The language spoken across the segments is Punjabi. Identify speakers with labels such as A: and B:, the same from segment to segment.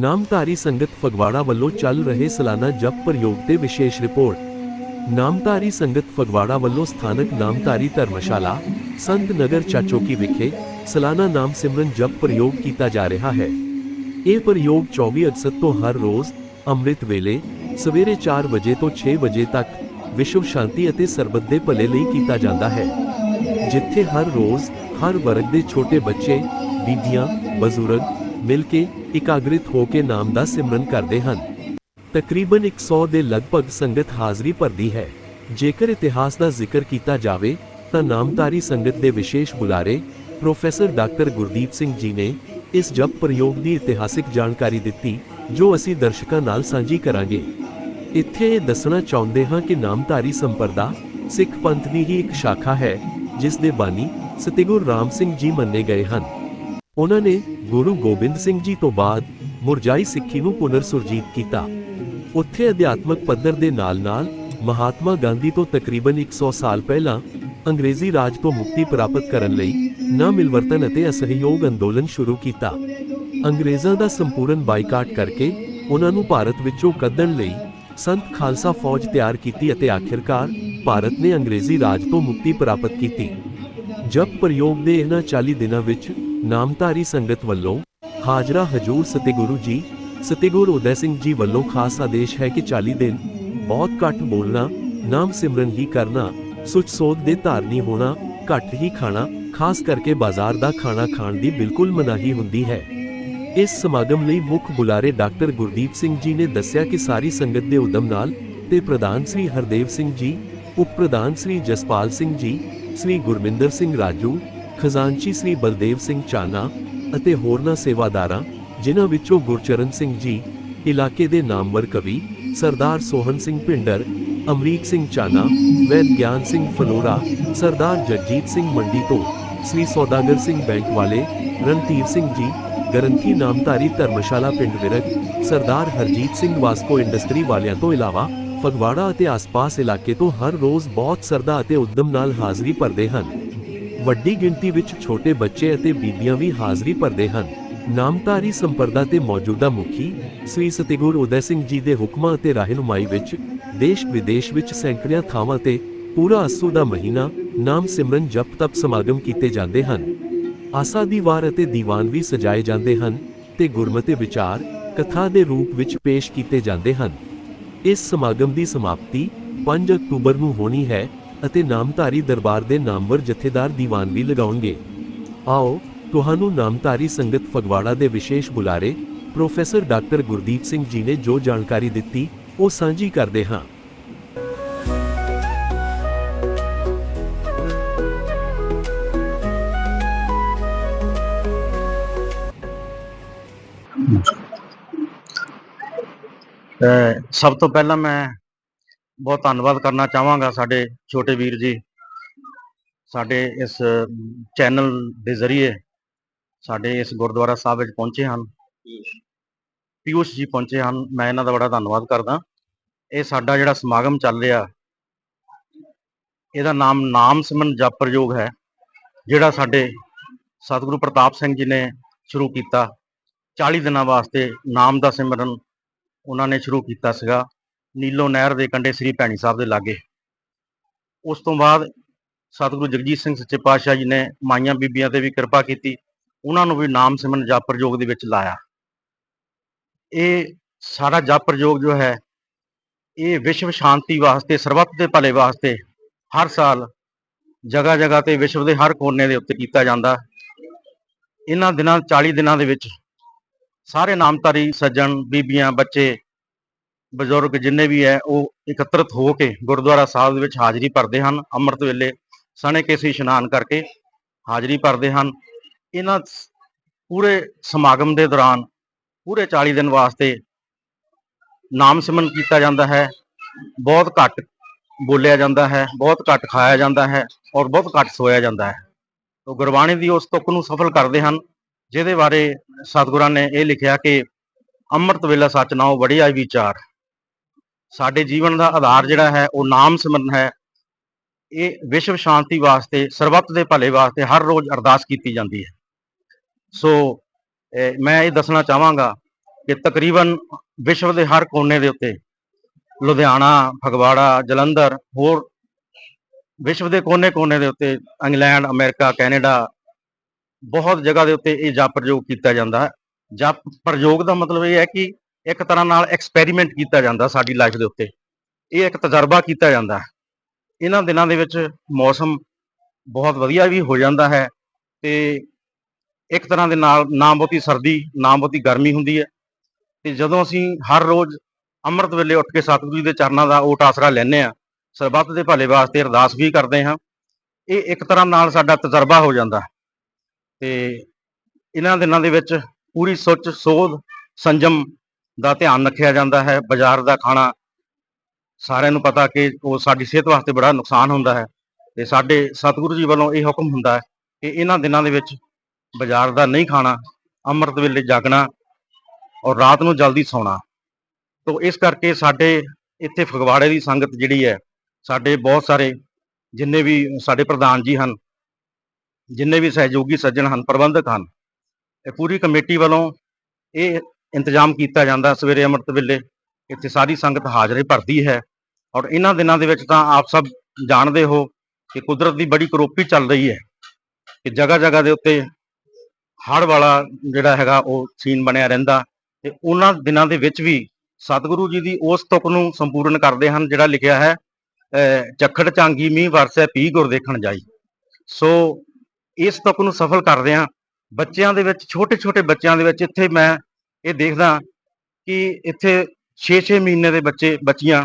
A: ਨਾਮਧਾਰੀ ਸੰਗਤ ਫਗਵਾੜਾ ਵੱਲੋਂ ਚੱਲ ਰਹੇ ਸਾਲਾਨਾ ਜਪ ਪ੍ਰਯੋਗ ਤੇ ਵਿਸ਼ੇਸ਼ ਰਿਪੋਰਟ ਨਾਮਧਾਰੀ ਸੰਗਤ ਫਗਵਾੜਾ ਵੱਲੋਂ ਸਥਾਨਕ ਨਾਮਧਾਰੀ ਧਰਮਸ਼ਾਲਾ ਸੰਤ ਨਗਰ ਚਾਚੋਕੀ ਵਿਖੇ ਸਾਲਾਨਾ ਨਾਮ ਸਿਮਰਨ ਜਪ ਪ੍ਰਯੋਗ ਕੀਤਾ ਜਾ ਰਿਹਾ ਹੈ ਇਹ ਪ੍ਰਯੋਗ 24 ਅਗਸਤ ਤੋਂ ਹਰ ਰੋਜ਼ ਅੰਮ੍ਰਿਤ ਵੇਲੇ ਸਵੇਰੇ 4 ਵਜੇ ਤੋਂ 6 ਵਜੇ ਤੱਕ ਵਿਸ਼ਵ ਸ਼ਾਂਤੀ ਅਤੇ ਸਰਬੱਤ ਦੇ ਭਲੇ ਲਈ ਕੀਤਾ ਜਾਂਦਾ ਹੈ ਜਿੱਥੇ ਹਰ ਰੋਜ਼ ਹਰ ਵਰਗ ਦੇ ਛੋਟੇ ਬੱਚੇ ਬੀਬੀਆਂ ਬਜ਼ੁਰਗ ਮਿਲ ਕੇ ਇਕਾਗਰਿਤ ਹੋ ਕੇ ਨਾਮ ਦਾ ਸਿਮਰਨ ਕਰਦੇ ਹਨ। ਤਕਰੀਬਨ 100 ਦੇ ਲਗਭਗ ਸੰਗਤ ਹਾਜ਼ਰੀ ਭਰਦੀ ਹੈ। ਜੇਕਰ ਇਤਿਹਾਸ ਦਾ ਜ਼ਿਕਰ ਕੀਤਾ ਜਾਵੇ, ਤਾਂ ਨਾਮਧਾਰੀ ਸੰਗਤ ਦੇ ਵਿਸ਼ੇਸ਼ ਬੁਲਾਰੇ, ਪ੍ਰੋਫੈਸਰ ਡਾਕਟਰ ਗੁਰਦੀਪ ਸਿੰਘ ਜੀ ਨੇ ਇਸ ਜਪ ਪ੍ਰਯੋਗ ਦੀ ਇਤਿਹਾਸਿਕ ਜਾਣਕਾਰੀ ਦਿੱਤੀ, ਜੋ ਅਸੀਂ ਦਰਸ਼ਕਾਂ ਨਾਲ ਸਾਂਝੀ ਕਰਾਂਗੇ। ਇੱਥੇ ਇਹ ਦੱਸਣਾ ਚਾਹੁੰਦੇ ਹਾਂ ਕਿ ਨਾਮਧਾਰੀ ਸੰਪਰਦਾ ਸਿੱਖ ਪੰਥ ਦੀ ਹੀ ਇੱਕ ਸ਼ਾਖਾ ਹੈ, ਜਿਸ ਦੇ ਬਾਨੀ ਸਤਿਗੁਰ ਰਾਮ ਸਿੰਘ ਜੀ ਮੰਨੇ ਗਏ ਹਨ। ਉਹਨਾਂ ਨੇ ਗੁਰੂ ਗੋਬਿੰਦ ਸਿੰਘ ਜੀ ਤੋਂ ਬਾਅਦ ਮੁਰਜਾਈ ਸਿੱਖੀ ਨੂੰ ਪੁਨਰ ਸੁਰਜੀਤ ਕੀਤਾ। ਉੱਥੇ ਅਧਿਆਤਮਕ ਪੱਧਰ ਦੇ ਨਾਲ-ਨਾਲ ਮਹਾਤਮਾ ਗਾਂਧੀ ਤੋਂ ਤਕਰੀਬਨ 100 ਸਾਲ ਪਹਿਲਾਂ ਅੰਗਰੇਜ਼ੀ ਰਾਜ ਤੋਂ ਮੁਕਤੀ ਪ੍ਰਾਪਤ ਕਰਨ ਲਈ ਨਾ ਮਿਲਵਰਤਨ ਅਤੇ ਅਸਹਿਯੋਗ ਅੰਦੋਲਨ ਸ਼ੁਰੂ ਕੀਤਾ। ਅੰਗਰੇਜ਼ਾਂ ਦਾ ਸੰਪੂਰਨ ਬਾਈਕਾਟ ਕਰਕੇ ਉਹਨਾਂ ਨੂੰ ਭਾਰਤ ਵਿੱਚੋਂ ਕੱਢਣ ਲਈ ਸੰਤ ਖਾਲਸਾ ਫੌਜ ਤਿਆਰ ਕੀਤੀ ਅਤੇ ਆਖਿਰਕਾਰ ਭਾਰਤ ਨੇ ਅੰਗਰੇਜ਼ੀ ਰਾਜ ਤੋਂ ਮੁਕਤੀ ਪ੍ਰਾਪਤ ਕੀਤੀ। ਜਪ ਪ੍ਰਯੋਗ ਦੇ ਇਹਨਾਂ 40 ਦਿਨਾਂ ਵਿੱਚ ਨਾਮਧਾਰੀ ਸੰਗਤ ਵੱਲੋਂ ਹਾਜ਼ਰਾ ਹਜੂਰ ਸਤਿਗੁਰੂ ਜੀ, ਸਤਿਗੁਰ ਉਦੈ ਸਿੰਘ ਜੀ ਵੱਲੋਂ ਖਾਸ ਆਦੇਸ਼ ਹੈ ਕਿ 40 ਦਿਨ ਬਹੁਤ ਘੱਟ ਬੋਲਣਾ, ਨਾਮ ਸਿਮਰਨ ਹੀ ਕਰਨਾ, ਸੁਚ ਸੋਧ ਦੇ ਧਾਰਨੀ ਹੋਣਾ, ਘੱਟ ਹੀ ਖਾਣਾ, ਖਾਸ ਕਰਕੇ ਬਾਜ਼ਾਰ ਦਾ ਖਾਣਾ ਖਾਣ ਦੀ ਬਿਲਕੁਲ ਮਨਾਹੀ ਹੁੰਦੀ ਹੈ। ਇਸ ਸਮਾਗਮ ਲਈ ਮੁੱਖ ਬੁਲਾਰੇ ਡਾਕਟਰ ਗੁਰਦੀਪ ਸਿੰਘ ਜੀ ਨੇ ਦੱਸਿਆ ਕਿ ਸਾਰੀ ਸੰਗਤ ਦੇ ਉਦਮ ਨਾਲ ਤੇ ਪ੍ਰਧਾਨ ਸ੍ਰੀ ਹਰਦੇਵ ਸਿੰਘ ਜੀ, ਉਪ ਪ੍ਰਧਾਨ ਸ੍ਰੀ ਜਸਪਾਲ ਸਿੰਘ ਜੀ, ਸ੍ਰੀ ਗੁਰਮਿੰਦਰ ਸਿੰਘ ਰਾਜੂ ਖਜ਼ਾਨਚੀ ਸ੍ਰੀ ਬਲਦੇਵ ਸਿੰਘ ਚਾਨਾ ਅਤੇ ਹੋਰਨਾਂ ਸੇਵਾਦਾਰਾਂ, ਜਿਨ੍ਹਾਂ ਵਿੱਚੋਂ ਗੁਰਚਰਨ ਸਿੰਘ ਜੀ, ਇਲਾਕੇ ਦੇ ਨਾਮਵਰ ਕਵੀ ਸਰਦਾਰ ਸੋਹਨ ਸਿੰਘ ਪਿੰਡਰ ਅਮਰੀਕ ਸਿੰਘ ਚਾਨਾ, ਵੈਦ ਗਿਆਨ ਸਿੰਘ ਫਲੋਰਾ, ਸਰਦਾਰ ਜਗਜੀਤ ਸਿੰਘ ਮੰਡੀ ਤੋਂ ਸ੍ਰੀ ਸੌਦਾਗਰ ਸਿੰਘ ਬੈਂਕ ਵਾਲੇ ਰਣਧੀਰ ਸਿੰਘ ਜੀ, ਗਰੰਥੀ ਨਾਮਧਾਰੀ ਧਰਮਸ਼ਾਲਾ ਪਿੰਡ ਵਿਰਕ, ਸਰਦਾਰ ਹਰਜੀਤ ਸਿੰਘ ਵਾਸਕੋ ਇੰਡਸਟਰੀ ਵਾਲਿਆਂ ਤੋਂ ਇਲਾਵਾ ਫਗਵਾੜਾ ਅਤੇ ਆਸ-ਪਾਸ ਇਲਾਕੇ ਤੋਂ ਹਰ ਰੋਜ਼ ਬਹੁਤ ਸਰਦਾ ਅਤੇ ਉਦਮ ਨਾਲ ਹਾਜ਼ਰੀ ਭਰਦੇ ਹਨ। ਵੱਡੀ ਗਿਣਤੀ ਵਿੱਚ ਛੋਟੇ ਬੱਚੇ ਅਤੇ ਬੀਬੀਆਂ ਵੀ ਹਾਜ਼ਰੀ ਭਰਦੇ ਹਨ। ਨਾਮਧਾਰੀ ਸੰਪਰਦਾ ਤੇ ਮੌਜੂਦਾ ਮੁਖੀ ਸ੍ਰੀ ਸਤਿਗੁਰ ਉਦੈ ਸਿੰਘ ਜੀ ਦੇ ਹੁਕਮਾਂ ਅਤੇ ਰਹਿਨੁਮਾਈ ਵਿੱਚ ਦੇਸ਼ ਵਿਦੇਸ਼ ਵਿੱਚ ਸੈਂਕੜਿਆਂ ਥਾਵਾਂ ਤੇ ਪੂਰਾ ਅਸੂ ਦਾ ਮਹੀਨਾ ਨਾਮ ਸਿਮਰਨ ਜਪ ਤਪ ਸਮਾਗਮ ਕੀਤੇ ਜਾਂਦੇ ਹਨ। ਆਸਾ ਦੀ ਵਾਰ ਅਤੇ ਦੀਵਾਨ ਵੀ ਸਜਾਏ ਜਾਂਦੇ ਹਨ ਤੇ ਗੁਰਮਤਿ ਵਿਚਾਰ ਕਥਾ ਦੇ ਰੂਪ ਵਿੱਚ ਪੇਸ਼ ਕੀਤੇ ਜਾਂਦੇ ਹਨ। ਇਸ ਸਮਾਗਮ ਦੀ ਸਮਾਪਤੀ 5 ਅਕਤੂਬਰ ਨੂੰ ਹੋਣੀ ਹੈ ਅਤੇ ਨਾਮਧਾਰੀ ਦਰਬਾਰ ਦੇ ਨਾਮਵਰ ਜਥੇਦਾਰ ਦੀਵਾਨ ਲਗਾਉਣਗੇ। ਆਓ, ਤੁਹਾਨੂੰ ਨਾਮਧਾਰੀ ਸੰਗਤ ਫਗਵਾੜਾ ਦੇ ਵਿਸ਼ੇਸ਼ ਬੁਲਾਰੇ, ਪ੍ਰੋਫੈਸਰ ਡਾਕਟਰ ਗੁਰਦੀਪ ਸਿੰਘ ਜੀ ਨੇ ਜੋ ਜਾਣਕਾਰੀ ਦਿੱਤੀ, ਉਹ ਸਾਂਝੀ ਕਰਦੇ ਹਾਂ।
B: ਸਭ ਤੋਂ ਪਹਿਲਾਂ ਮੈਂ ਬਹੁਤ ਧੰਨਵਾਦ ਕਰਨਾ ਚਾਹਾਂਗਾ ਸਾਡੇ ਛੋਟੇ ਵੀਰ ਜੀ, ਸਾਡੇ ਇਸ ਚੈਨਲ ਦੇ ਜ਼ਰੀਏ ਸਾਡੇ ਇਸ ਗੁਰਦੁਆਰਾ ਸਾਹਿਬ ਵਿੱਚ ਪਹੁੰਚੇ ਹਨ। ਪਿਊਸ਼ ਜੀ ਪਹੁੰਚੇ ਹਨ, ਮੈਂ ਇਹਨਾਂ ਦਾ ਬੜਾ ਧੰਨਵਾਦ ਕਰਦਾ। ਇਹ ਸਾਡਾ ਜਿਹੜਾ ਸਮਾਗਮ ਚੱਲ ਰਿਹਾ, ਇਹਦਾ ਨਾਮ ਨਾਮ ਸਿਮਰਨ ਜਪ ਪ੍ਰਯੋਗ ਹੈ, ਜਿਹੜਾ ਸਾਡੇ ਸਤਿਗੁਰੂ ਪ੍ਰਤਾਪ ਸਿੰਘ ਜੀ ਨੇ ਸ਼ੁਰੂ ਕੀਤਾ। 40 ਦਿਨਾਂ ਵਾਸਤੇ ਨਾਮ ਦਾ ਸਿਮਰਨ ਉਹਨਾਂ ਨੇ ਸ਼ੁਰੂ ਕੀਤਾ ਸੀਗਾ। ਨੀਲੋ ਨਹਿਰ ਦੇ ਕੰਢੇ ਸ੍ਰੀ ਭੈਣੀ ਸਾਹਿਬ ਦੇ ਲਾਗੇ। ਉਸ ਤੋਂ ਬਾਅਦ ਸਤਿਗੁਰੂ ਜਗਜੀਤ ਸਿੰਘ ਸੱਚੇ ਪਾਤਸ਼ਾਹ ਜੀ ਨੇ ਮਾਈਆਂ ਬੀਬੀਆਂ ਤੇ ਵੀ ਕਿਰਪਾ ਕੀਤੀ, ਉਹਨਾਂ ਨੂੰ ਵੀ ਨਾਮ ਸਿਮਰਨ ਜਪ ਪ੍ਰਯੋਗ ਦੇ ਵਿੱਚ ਲਾਇਆ। ਇਹ ਸਾਰਾ ਜਪ ਪ੍ਰਯੋਗ ਜੋ ਹੈ, ਇਹ ਵਿਸ਼ਵ ਸ਼ਾਂਤੀ ਵਾਸਤੇ, ਸਰਬੱਤ ਦੇ ਭਲੇ ਵਾਸਤੇ ਹਰ ਸਾਲ ਜਗ੍ਹਾ ਜਗ੍ਹਾ ਤੇ ਵਿਸ਼ਵ ਦੇ ਹਰ ਕੋਨੇ ਦੇ ਉੱਤੇ ਕੀਤਾ ਜਾਂਦਾ। ਇਹਨਾਂ ਦਿਨਾਂ 40 ਦਿਨਾਂ ਦੇ ਵਿੱਚ ਸਾਰੇ ਨਾਮਧਾਰੀ ਸੱਜਣ, ਬੀਬੀਆਂ, ਬੱਚੇ ਬਜ਼ੁਰਗ ਜਿੰਨੇ ਵੀ ਹੈ, ਉਹ ਇਕੱਤਰਤ ਹੋ ਕੇ ਗੁਰਦੁਆਰਾ ਸਾਹਿਬ ਦੇ ਵਿੱਚ ਹਾਜ਼ਰੀ ਭਰਦੇ ਹਨ, ਅੰਮ੍ਰਿਤ ਵੇਲੇ ਸਣੇ ਕੇਸੀ ਇਸ਼ਨਾਨ ਕਰਕੇ ਹਾਜ਼ਰੀ ਭਰਦੇ ਹਨ। ਇਹਨਾਂ ਪੂਰੇ ਸਮਾਗਮ ਦੇ ਦੌਰਾਨ, ਪੂਰੇ 40 ਦਿਨ ਵਾਸਤੇ ਨਾਮ ਸਿਮਰਨ ਕੀਤਾ ਜਾਂਦਾ ਹੈ। ਬਹੁਤ ਘੱਟ ਬੋਲਿਆ ਜਾਂਦਾ ਹੈ, ਬਹੁਤ ਘੱਟ ਖਾਇਆ ਜਾਂਦਾ ਹੈ ਔਰ ਬਹੁਤ ਘੱਟ ਸੋਇਆ ਜਾਂਦਾ ਹੈ। ਤੋ ਗੁਰਬਾਣੀ ਦੀ ਉਸ ਤੁਕ ਨੂੰ ਸਫਲ ਕਰਦੇ ਹਨ, ਜਿਹਦੇ ਬਾਰੇ ਸਤਿਗੁਰਾਂ ਨੇ ਇਹ ਲਿਖਿਆ ਕਿ ਅੰਮ੍ਰਿਤ ਵੇਲਾ ਸੱਚ ਨਾਉ ਬੜਿਆ ਵਿਚਾਰ। ਸਾਡੇ ਜੀਵਨ ਦਾ ਆਧਾਰ ਜਿਹੜਾ ਹੈ, ਉਹ ਨਾਮ ਸਿਮਰਨ ਹੈ। ਇਹ ਵਿਸ਼ਵ ਸ਼ਾਂਤੀ ਵਾਸਤੇ, ਸਰਬੱਤ ਦੇ ਭਲੇ ਵਾਸਤੇ ਹਰ ਰੋਜ਼ ਅਰਦਾਸ ਕੀਤੀ ਜਾਂਦੀ ਹੈ। ਸੋ ਅਹ ਮੈਂ ਇਹ ਦੱਸਣਾ ਚਾਹਾਂਗਾ ਕਿ ਤਕਰੀਬਨ ਵਿਸ਼ਵ ਦੇ ਹਰ ਕੋਨੇ ਦੇ ਉੱਤੇ ਲੁਧਿਆਣਾ, ਫਗਵਾੜਾ, ਜਲੰਧਰ, ਹੋਰ ਵਿਸ਼ਵ ਦੇ ਕੋਨੇ-ਕੋਨੇ ਦੇ ਉੱਤੇ ਇੰਗਲੈਂਡ, ਅਮਰੀਕਾ, ਕੈਨੇਡਾ ਬਹੁਤ ਜਗ੍ਹਾ ਦੇ ਉੱਤੇ ਇਹ ਜਪ ਪ੍ਰਯੋਗ ਕੀਤਾ ਜਾਂਦਾ ਹੈ। ਜਪ ਪ੍ਰਯੋਗ ਦਾ ਮਤਲਬ ਇਹ ਹੈ ਕਿ ਇੱਕ ਤਰ੍ਹਾਂ ਨਾਲ ਐਕਸਪੈਰੀਮੈਂਟ ਕੀਤਾ ਜਾਂਦਾ ਸਾਡੀ ਲਾਈਫ ਦੇ ਉੱਤੇ। ਇਹ ਇੱਕ ਤਜਰਬਾ ਕੀਤਾ ਜਾਂਦਾ ਹੈ। ਇਹਨਾਂ ਦਿਨਾਂ ਦੇ ਵਿੱਚ ਮੌਸਮ ਬਹੁਤ ਵਧੀਆ ਵੀ ਹੋ ਜਾਂਦਾ ਹੈ ਤੇ ਇੱਕ ਤਰ੍ਹਾਂ ਦੇ ਨਾਲ ਨਾ ਬਹੁਤੀ ਸਰਦੀ, ਨਾ ਬਹੁਤੀ ਗਰਮੀ ਹੁੰਦੀ ਹੈ। ਤੇ ਜਦੋਂ ਅਸੀਂ ਹਰ ਰੋਜ਼ ਅੰਮ੍ਰਿਤ ਵੇਲੇ ਉੱਠ ਕੇ ਸਤਿਗੁਰੂ ਜੀ ਦੇ ਚਰਨਾਂ ਦਾ ਓਟ ਆਸਰਾ ਲੈਂਦੇ ਆ ਸਰਬੱਤ ਦੇ ਭਲੇ ਵਾਸਤੇ ਅਰਦਾਸ ਵੀ ਕਰਦੇ ਹਾਂ, ਇਹ ਇੱਕ ਤਰ੍ਹਾਂ ਨਾਲ ਸਾਡਾ ਤਜਰਬਾ ਹੋ ਜਾਂਦਾ ਹੈ। ਤੇ ਇਹਨਾਂ ਦਿਨਾਂ ਦੇ ਵਿੱਚ ਪੂਰੀ ਸੁੱਚ, ਸੋਧ, ਸੰਜਮ ਦਾ ਧਿਆਨ ਰੱਖਿਆ ਜਾਂਦਾ ਹੈ। ਬਾਜ਼ਾਰ ਦਾ ਖਾਣਾ ਸਾਰਿਆਂ ਨੂੰ ਪਤਾ ਕਿ ਉਹ ਸਾਡੀ ਸਿਹਤ ਵਾਸਤੇ ਬੜਾ ਨੁਕਸਾਨ ਹੁੰਦਾ ਹੈ ਤੇ ਸਾਡੇ ਸਤਿਗੁਰੂ ਜੀ ਵੱਲੋਂ ਇਹ ਹੁਕਮ ਹੁੰਦਾ ਹੈ ਕਿ ਇਹਨਾਂ ਦਿਨਾਂ ਦੇ ਵਿੱਚ ਬਾਜ਼ਾਰ ਦਾ ਨਹੀਂ ਖਾਣਾ, ਅੰਮ੍ਰਿਤ ਵੇਲੇ ਜਾਗਣਾ ਔਰ ਰਾਤ ਨੂੰ ਜਲਦੀ ਸੌਣਾ। ਤੋਂ ਇਸ ਕਰਕੇ ਸਾਡੇ ਇੱਥੇ ਫਗਵਾੜੇ ਦੀ ਸੰਗਤ ਜਿਹੜੀ ਹੈ, ਸਾਡੇ ਬਹੁਤ ਸਾਰੇ ਜਿੰਨੇ ਵੀ ਸਾਡੇ ਪ੍ਰਧਾਨ ਜੀ ਹਨ, ਜਿੰਨੇ ਵੀ ਸਹਿਯੋਗੀ ਸੱਜਣ ਹਨ, ਪ੍ਰਬੰਧਕ ਹਨ, ਇਹ ਪੂਰੀ ਕਮੇਟੀ ਵੱਲੋਂ ਇਹ ਇੰਤਜ਼ਾਮ ਕੀਤਾ ਜਾਂਦਾ ਸਵੇਰੇ ਅੰਮ੍ਰਿਤ ਵੇਲੇ। ਇੱਥੇ ਸਾਰੀ ਸੰਗਤ ਹਾਜ਼ਰੀ ਭਰਦੀ ਹੈ। ਔਰ ਇਹਨਾਂ ਦਿਨਾਂ ਦੇ ਵਿੱਚ ਤਾਂ ਆਪ ਸਭ ਜਾਣਦੇ ਹੋ ਕਿ ਕੁਦਰਤ ਦੀ ਬੜੀ ਕਰੋਪੀ ਚੱਲ ਰਹੀ ਹੈ ਕਿ ਜਗ੍ਹਾ ਜਗ੍ਹਾ ਦੇ ਉੱਤੇ ਹੜ੍ਹ ਵਾਲਾ ਜਿਹੜਾ ਹੈਗਾ ਉਹ ਸੀਨ ਬਣਿਆ ਰਹਿੰਦਾ ਤੇ ਉਹਨਾਂ ਦਿਨਾਂ ਦੇ ਵਿੱਚ ਵੀ ਸਤਿਗੁਰੂ ਜੀ ਦੀ ਉਸ ਤੁਕ ਨੂੰ ਸੰਪੂਰਨ ਕਰਦੇ ਹਨ, ਜਿਹੜਾ ਲਿਖਿਆ ਹੈ, ਅਹ, ਚੱਖੜ ਚਾਂਗੀ ਮੀਂਹ ਵਰਸੈ ਪੀ ਗੁਰ ਦੇਖਣ ਜਾਈ। ਸੋ ਇਸ ਤੁਕ ਨੂੰ ਸਫਲ ਕਰਦੇ ਹਾਂ। ਬੱਚਿਆਂ ਦੇ ਵਿੱਚ ਛੋਟੇ ਛੋਟੇ ਬੱਚਿਆਂ ਦੇ ਵਿੱਚ ਇੱਥੇ ਮੈਂ ਇਹ ਦੇਖਦਾ ਕਿ ਇੱਥੇ 6-6 ਮਹੀਨੇ ਦੇ ਬੱਚੇ, ਬੱਚੀਆਂ,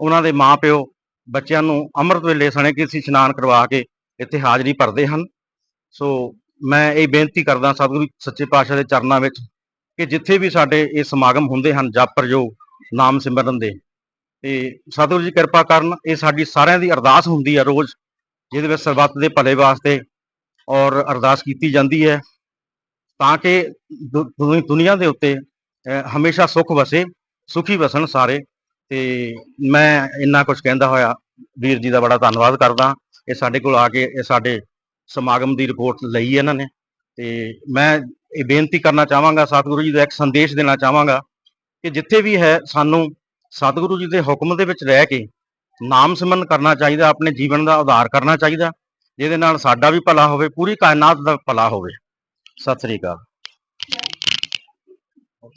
B: ਉਹਨਾਂ ਦੇ ਮਾਪਿਓ ਬੱਚਿਆਂ ਨੂੰ ਅੰਮ੍ਰਿਤ ਵੇਲੇ ਸਣੇ ਕਿ ਅਸੀਂ ਇਸ਼ਨਾਨ ਕਰਵਾ ਕੇ ਇੱਥੇ ਹਾਜ਼ਰੀ ਭਰਦੇ ਹਨ। ਸੋ ਮੈਂ ਇਹ ਬੇਨਤੀ ਕਰਦਾ ਸਤਿਗੁਰੂ ਸੱਚੇ ਪਾਤਸ਼ਾਹ ਦੇ ਚਰਨਾਂ ਵਿੱਚ ਕਿ ਜਿੱਥੇ ਵੀ ਸਾਡੇ ਇਹ ਸਮਾਗਮ ਹੁੰਦੇ ਹਨ, ਜਪ ਪ੍ਰਯੋਗ, ਨਾਮ ਸਿਮਰਨ ਦੇ, ਤੇ ਸਤਿਗੁਰੂ ਜੀ ਕਿਰਪਾ ਕਰਨ ਇਹ ਸਾਡੀ ਸਾਰਿਆਂ ਦੀ ਅਰਦਾਸ ਹੁੰਦੀ ਹੈ ਰੋਜ਼, ਜਿਹਦੇ ਵਿੱਚ ਸਰਬੱਤ ਦੇ ਭਲੇ ਵਾਸਤੇ ਔਰ ਅਰਦਾਸ ਕੀਤੀ ਜਾਂਦੀ ਹੈ। ਤਾਂ ਕਿ ਦੁ- ਦੁਨੀ- ਦੁਨੀਆ ਦੇ ਉੱਤੇ ਹਮੇਸ਼ਾ ਸੁਖ ਵਸੇ, ਸੁਖੀ ਵਸਣ ਸਾਰੇ। ਤੇ ਮੈਂ ਇੰਨਾ ਕੁਝ ਕਹਿੰਦਾ ਹੋਇਆ, ਵੀਰ ਜੀ ਦਾ ਬੜਾ ਧੰਨਵਾਦ ਕਰਦਾ। ਇਹ ਸਾਡੇ ਕੋਲ ਆ ਕੇ, ਇਹ ਸਾਡੇ ਸਮਾਗਮ ਦੀ ਰਿਪੋਰਟ ਲਈ ਇਹਨਾਂ ਨੇ। ਤੇ ਮੈਂ ਇਹ ਬੇਨਤੀ ਕਰਨਾ ਚਾਹਾਂਗਾ, ਸਤਿਗੁਰੂ ਜੀ ਦਾ ਇੱਕ ਸੰਦੇਸ਼ ਦੇਣਾ ਚਾਹਾਂਗਾ ਕਿ ਜਿੱਥੇ ਵੀ ਹੈ, ਸਾਨੂੰ ਸਤਿਗੁਰੂ ਜੀ ਦੇ ਹੁਕਮ ਦੇ ਵਿੱਚ ਰਹਿ ਕੇ ਨਾਮ ਸਿਮਰਨ ਕਰਨਾ ਚਾਹੀਦਾ, ਆਪਣੇ ਜੀਵਨ ਦਾ ਉਧਾਰ ਕਰਨਾ ਚਾਹੀਦਾ, ਜਿਹਦੇ ਨਾਲ ਸਾਡਾ ਵੀ ਭਲਾ ਹੋਵੇ, ਪੂਰੀ ਕਾਇਨਾਤ ਦਾ ਭਲਾ ਹੋਵੇ। ਸਤਿ ਸ੍ਰੀ ਅਕਾਲ।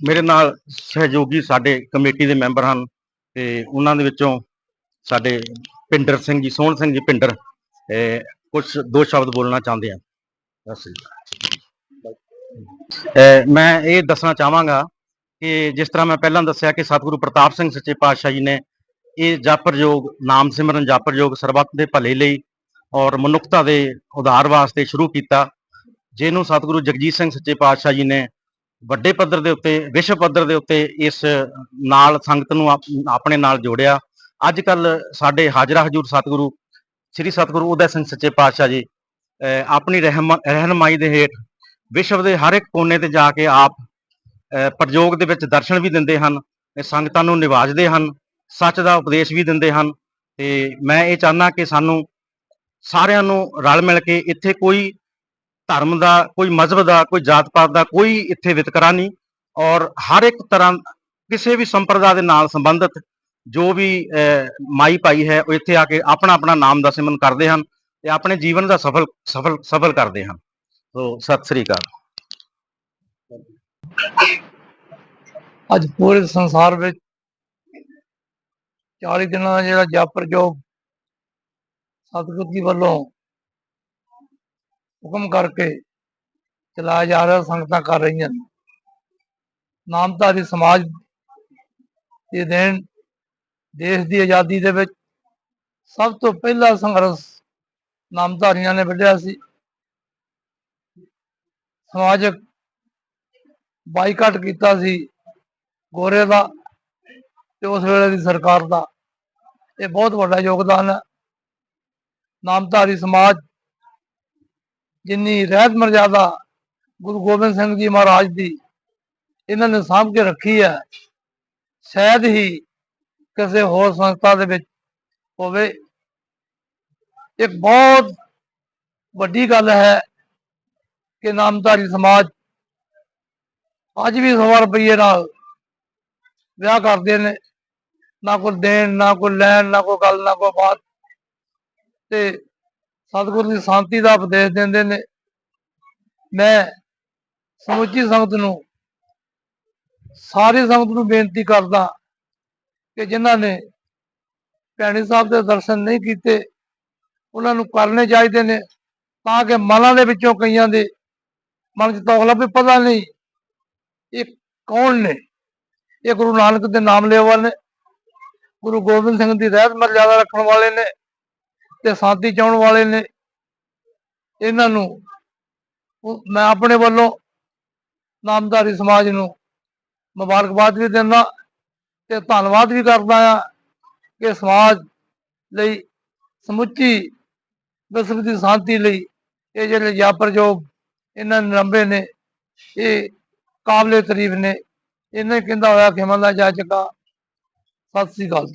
B: ਮੇਰੇ ਨਾਲ ਸਹਿਯੋਗੀ ਸਾਡੇ ਕਮੇਟੀ ਦੇ ਮੈਂਬਰ ਹਨ ਤੇ ਉਹਨਾਂ ਦੇ ਵਿੱਚੋਂ ਸਾਡੇ ਪਿੰਡਰ ਸਿੰਘ ਜੀ, ਸੋਹਣ ਸਿੰਘ ਜੀ ਪਿੰਡਰ ਕੁਝ ਦੋ ਸ਼ਬਦ ਬੋਲਣਾ ਚਾਹੁੰਦੇ ਆ। ਸਤਿ ਸ੍ਰੀ ਅਕਾਲ। ਮੈਂ ਇਹ ਦੱਸਣਾ ਚਾਹਾਂਗਾ ਕਿ ਜਿਸ ਤਰ੍ਹਾਂ ਮੈਂ ਪਹਿਲਾਂ ਦੱਸਿਆ ਕਿ ਸਤਿਗੁਰੂ ਪ੍ਰਤਾਪ ਸਿੰਘ ਸੱਚੇ ਪਾਤਸ਼ਾਹ ਜੀ ਨੇ ਇਹ ਜਾਪਰਯੋਗ, ਨਾਮ ਸਿਮਰਨ ਜਾਪਰਯੋਗ ਸਰਬੱਤ ਦੇ ਭਲੇ ਲਈ ਔਰ ਮਨੁੱਖਤਾ ਦੇ ਉਧਾਰ ਵਾਸਤੇ ਸ਼ੁਰੂ ਕੀਤਾ ਜਿਹਨੂੰ ਸਤਿਗੁਰੂ ਜਗਜੀਤ ਸਿੰਘ ਸੱਚੇ ਪਾਤਸ਼ਾਹ ਜੀ ਨੇ ਵੱਡੇ ਪੱਧਰ ਦੇ ਉੱਤੇ, ਵਿਸ਼ਵ ਪੱਧਰ ਦੇ ਉੱਤੇ ਇਸ ਨਾਲ ਸੰਗਤ ਨੂੰ ਆਪਣੇ ਨਾਲ ਜੋੜਿਆ। ਅੱਜ ਕੱਲ ਸਾਡੇ ਹਾਜ਼ਰਾ ਹਜੂਰ ਸਤਿਗੁਰੂ, ਸ੍ਰੀ ਸਤਿਗੁਰੂ ਉਦੈ ਸਿੰਘ ਸੱਚੇ ਪਾਤਸ਼ਾਹ ਜੀ, ਅਹ, ਆਪਣੀ ਰਹਿਮ- ਰਹਿਨਮਾਈ ਦੇ ਹੇਠ ਵਿਸ਼ਵ ਦੇ ਹਰ ਇੱਕ ਕੋਨੇ ਤੇ ਜਾ ਕੇ ਆਪ ਪ੍ਰਯੋਗ ਦੇ ਵਿੱਚ ਦਰਸ਼ਨ ਵੀ ਦਿੰਦੇ ਹਨ ਸੰਗਤਾਂ ਨੂੰ ਨਿਵਾਜਦੇ ਹਨ, ਸੱਚ ਦਾ ਉਪਦੇਸ਼ ਵੀ ਦਿੰਦੇ ਹਨ। ਤੇ ਮੈਂ ਇਹ ਚਾਹੁੰਦਾ ਕਿ ਸਾਨੂੰ ਸਾਰਿਆਂ ਨੂੰ ਰਲ ਮਿਲ ਕੇ ਇੱਥੇ ਕੋਈ ਧਰਮ ਦਾ, ਕੋਈ ਮਜ਼ਹਬ ਦਾ, ਕੋਈ ਜਾਤ ਪਾਤ ਦਾ ਕੋਈ ਇੱਥੇ ਵਿਤਕਰਾ ਨਹੀਂ ਔਰ ਹਰ ਇੱਕ ਤਰ੍ਹਾਂ ਕਿਸੇ ਵੀ ਸੰਪਰਦਾ ਦੇ ਨਾਲ ਸੰਬੰਧਿਤ ਜੋ ਵੀ ਮਾਈ ਪਾਈ ਹੈ ਉਹ ਇੱਥੇ ਆ ਕੇ ਆਪਣਾ ਆਪਣਾ ਨਾਮ ਦਾ ਸਿਮਨ ਕਰਦੇ ਹਨ ਤੇ ਆਪਣੇ ਜੀਵਨ ਦਾ ਸਫਲ ਸਫਲ ਸਫਲ ਕਰਦੇ ਹਨ। ਸੋ, ਸਤਿ ਸ੍ਰੀ ਅਕਾਲ।
C: ਅੱਜ ਪੂਰੇ ਸੰਸਾਰ ਵਿੱਚ 40 ਦਿਨਾਂ ਦਾ ਜਿਹੜਾ ਜਪ ਪ੍ਰਯੋਗ ਸਤਿਗੁਰੂ ਜੀ ਵੱਲੋਂ ਹੁਕਮ ਕਰਕੇ ਚਲਾਇਆ ਜਾ ਰਿਹਾ, ਸੰਗਤਾਂ ਕਰ ਰਹੀਆਂ ਨੇ। ਨਾਮਧਾਰੀ ਸਮਾਜ ਦੇ ਦੇਣ, ਦੇਸ਼ ਦੀ ਆਜ਼ਾਦੀ ਦੇ ਵਿੱਚ ਸਭ ਤੋਂ ਪਹਿਲਾ ਸੰਘਰਸ਼ ਨਾਮਧਾਰੀਆਂ ਨੇ ਵਿੱਢਿਆ ਸੀ। ਸਮਾਜਿਕ ਬਾਈਕਾਟ ਕੀਤਾ ਸੀ ਗੋਰੇ ਦਾ ਤੇ ਉਸ ਵੇਲੇ ਦੀ ਸਰਕਾਰ ਦਾ। ਇਹ ਬਹੁਤ ਵੱਡਾ ਯੋਗਦਾਨ ਹੈ। ਨਾਮਧਾਰੀ ਸਮਾਜ ਜਿੰਨੀ ਰਹਿਤ ਮਰਜ਼ਾਦਾ ਗੁਰੂ ਗੋਬਿੰਦ ਸਿੰਘ ਜੀ ਮਹਾਰਾਜ ਦੀ ਇਹਨਾਂ ਨੇ ਸਾਂਭ ਕੇ ਰੱਖੀ ਹੈ, ਸ਼ਾਇਦ ਹੀ ਕਿਸੇ ਹੋਰ ਸੰਸਥਾ ਦੇ ਵਿੱਚ ਹੋਵੇ। ਇੱਕ ਬਹੁਤ ਵੱਡੀ ਗੱਲ ਹੈ ਕਿ ਨਾਮਧਾਰੀ ਸਮਾਜ ਅੱਜ ਵੀ ਸਵਾ ਰੁਪਈਏ ਨਾਲ ਵਿਆਹ ਕਰਦੇ ਨੇ। ਨਾ ਕੋਈ ਦੇਣ, ਨਾ ਕੋਈ ਲੈਣ, ਨਾ ਕੋਈ ਗੱਲ, ਨਾ ਕੋਈ ਬਾਤ। ਤੇ ਸਤਿਗੁਰੂ ਦੀ ਸ਼ਾਂਤੀ ਦਾ ਉਪਦੇਸ਼ ਦਿੰਦੇ ਨੇ। ਮੈਂ ਸਮੁੱਚੀ ਸੰਗਤ ਨੂੰ, ਸਾਰੀ ਸੰਗਤ ਨੂੰ ਬੇਨਤੀ ਕਰਦਾ ਕਿ ਜਿਨ੍ਹਾਂ ਨੇ ਭੈਣੀ ਸਾਹਿਬ ਦੇ ਦਰਸ਼ਨ ਨਹੀਂ ਕੀਤੇ, ਉਹਨਾਂ ਨੂੰ ਕਰਨੇ ਚਾਹੀਦੇ ਨੇ ਤਾਂ ਕਿ ਮਨਾਂ ਦੇ ਵਿੱਚੋਂ ਕਈਆਂ ਦੇ ਮਨ 'ਚ ਤੌਖਲਾ ਵੀ ਪਤਾ ਨਹੀਂ ਇਹ ਕੌਣ ਨੇ। ਇਹ ਗੁਰੂ ਨਾਨਕ ਦੇ ਨਾਮ ਲੈਣ ਵਾਲੇ ਨੇ, ਗੁਰੂ ਗੋਬਿੰਦ ਸਿੰਘ ਦੀ ਰਹਿਤ ਮਰਜ਼ਾਦਾ ਰੱਖਣ ਵਾਲੇ ਨੇ। ਤੇ ਸ਼ਾਂਤੀ ਚਾਹਣ ਵਾਲੇ ਨੇ ਇਹਨਾਂ ਨੂੰ ਮੈਂ ਆਪਣੇ ਵੱਲੋਂ ਨਾਮਧਾਰੀ ਸਮਾਜ ਨੂੰ ਮੁਬਾਰਕਬਾਦ ਵੀ ਦਿੰਦਾ ਤੇ ਧੰਨਵਾਦ ਵੀ ਕਰਦਾ ਆ ਕਿ ਸਮਾਜ ਲਈ ਸਮੁੱਚੀ ਵਿਸ਼ਵ ਦੀ ਸ਼ਾਂਤੀ ਲਈ ਇਹ ਜਿਹੜੇ ਜਾਪਰਯੋਗ ਇਹਨਾਂ ਨਰੰਬੇ ਨੇ, ਇਹ ਕਾਬਲੇ ਤਾਰੀਫ ਨੇ, ਇਹਨੇ ਕਹਿੰਦਾ ਹੋਇਆ ਖਿਮਾ ਦਾ ਜਾ ਚੁੱਕਾ ਸਤਿ ਸ੍ਰੀ ਅਕਾਲ।